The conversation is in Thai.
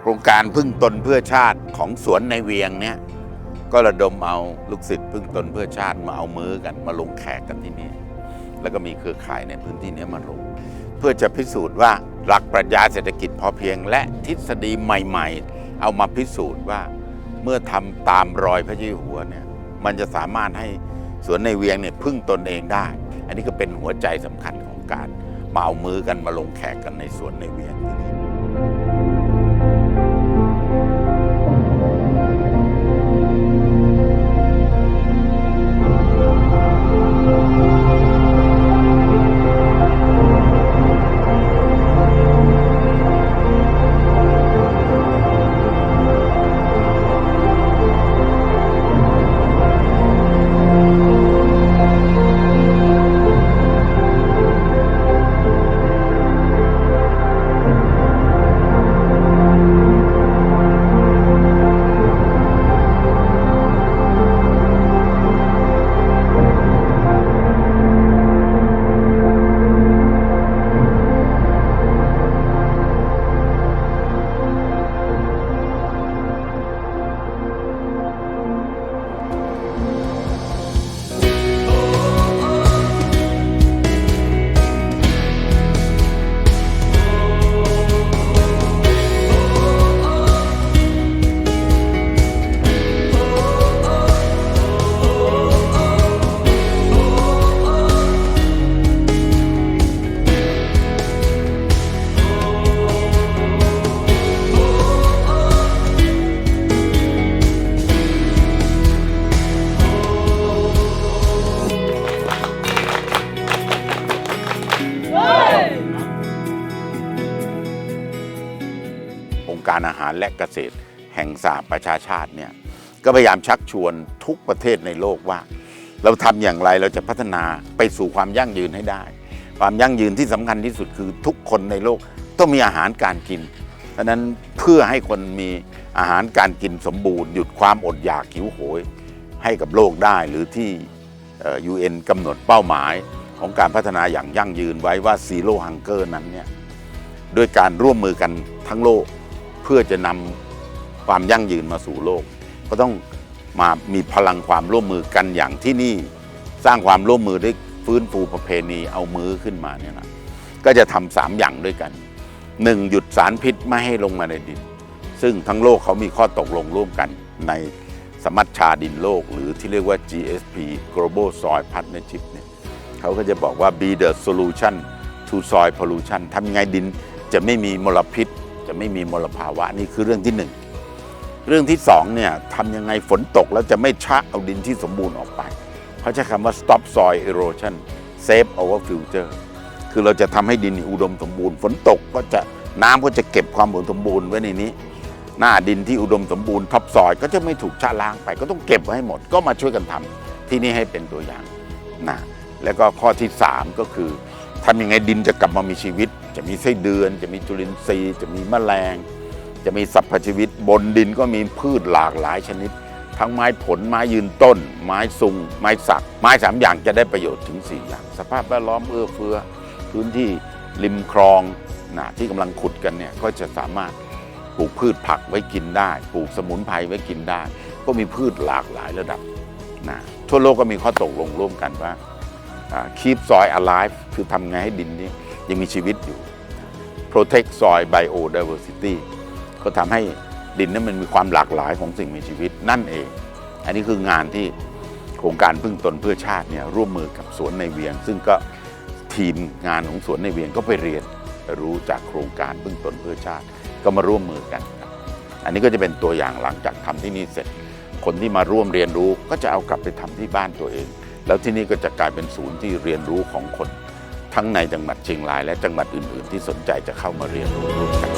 โครงการพึ่งตนเพื่อชาติของสวนในเวียงเนี่ยก็ระดมเอาลูกศิษย์พึ่งตนเพื่อชาติมาเอามือกันมาลงแขกกันที่นี่ แล้วก็มีเครือข่ายในพื้นที่นี้มาลง เพื่อจะพิสูจน์ว่าหลักปรัชญาเศรษฐกิจพอเพียง และทฤษฎีใหม่ ๆ เอามาพิสูจน์ว่าเมื่อทำตามรอยพระเจ้าอยู่หัวเนี่ยมันจะสามารถให้สวนในเวียงเนี่ยพึ่งตนเองได้ อันนี้ก็เป็นหัวใจสำคัญของการมาเอามือกันมาลงแขกกันในสวนในเวียงที่นี่ อาหารและเกษตร แห่งสหประชาชาติเนี่ยก็พยายามชักชวนทุกประเทศในโลกว่า เราทำอย่างไรเราจะพัฒนาไปสู่ความยั่งยืนให้ได้ ความยั่งยืนที่สำคัญที่สุดคือทุกคนในโลกต้องมีอาหารการกินดังนั้นเพื่อให้คนมีอาหารการกินสมบูรณ์ หยุดความอดอยากหิวโหย ให้กับโลกได้หรือที่เอ่อ UN กำหนดเป้าหมายของการพัฒนาอย่างยั่งยืนไว้ว่า Zero Hunger นั้นเนี่ยด้วยการร่วมมือกันทั้งโลก พื่อจะนำความยั่งยืนมาสู่โลก ก็ต้องมามีพลังความร่วมมือกันอย่างที่นี่สร้างความร่วมมือได้ฟื้นฟูประเพณีเอามือขึ้นมาเนี่ยนะก็จะทำสามอย่างด้วยกันหนึ่งหยุดสารพิษไม่ให้ลงมาในดิน ซึ่งทั้งโลกเขามีข้อตกลงร่วมกันในสมัชชาดินโลก หรือที่เรียกว่า GSP Global Soil Partnership เนี่ยเขาก็จะบอกว่า be the solution to soil pollution ทำยังไงดินจะไม่มีมลพิษ จะไม่มีมลภาวะนี่คือเรื่องที่หนึ่งเรื่องที่สองเนี่ยทำยังไงฝนตกแล้วจะไม่ชะเอาดินที่สมบูรณ์ออกไปเขาใช้คำว่า stop soil erosion save our future คือเราจะทำให้ดินอุดมสมบูรณ์ ฝนตกก็จะน้ำก็จะเก็บความอุดมสมบูรณ์ไว้ในนี้ หน้าดินที่อุดมสมบูรณ์ท็อปซอยก็จะไม่ถูกชะล้างไปก็ต้องเก็บไว้ให้หมด ก็มาช่วยกันทำที่นี่ให้เป็นตัวอย่างนะแล้วก็ข้อที่ 3 ก็คือ ทำยังไงดินจะกลับมามีชีวิต จะมีไส้เดือน จะมีจุลินทรีย์ จะมีแมลง จะมีสรรพชีวิต บนดินก็มีพืชหลากหลายชนิด ทั้งไม้ผลไม้ยืนต้น ไม้ซุง ไม้สัก ไม้สามอย่างจะได้ประโยชน์ถึง 4 อย่าง สภาพแวดล้อมเอื้อเฟื้อ พื้นที่ริมคลองนะที่กำลังขุดกันเนี่ยก็จะสามารถปลูกพืชผักไว้กินได้ ปลูกสมุนไพรไว้กินได้ ก็มีพืชหลากหลายระดับนะทั่วโลกก็มีข้อตกลงร่วมกันว่า keep soil alive คือทำไงให้ดินนี้ยังมีชีวิตอยู่ protect soil biodiversity ก็ทำให้ดินนั้นมันมีความหลากหลายของสิ่งมีชีวิตนั่นเอง อันนี้คืองานที่โครงการพึ่งตนเพื่อชาติเนี่ยร่วมมือกับสวนในเวียง ซึ่งก็ทีมงานของสวนในเวียงก็ไปเรียนรู้จากโครงการพึ่งตนเพื่อชาติก็มาร่วมมือกันครับอันนี้ก็จะเป็นตัวอย่างหลังจากทำที่นี่เสร็จ คนที่มาร่วมเรียนรู้ก็จะเอากลับไปทำที่บ้านตัวเอง แล้วที่นี่ก็จะกลายเป็นศูนย์ที่เรียนรู้ของคน ทั้งในจังหวัดเชียงรายและจังหวัดอื่น ๆ ที่สนใจจะเข้ามาเรียนรู้ร่วมกัน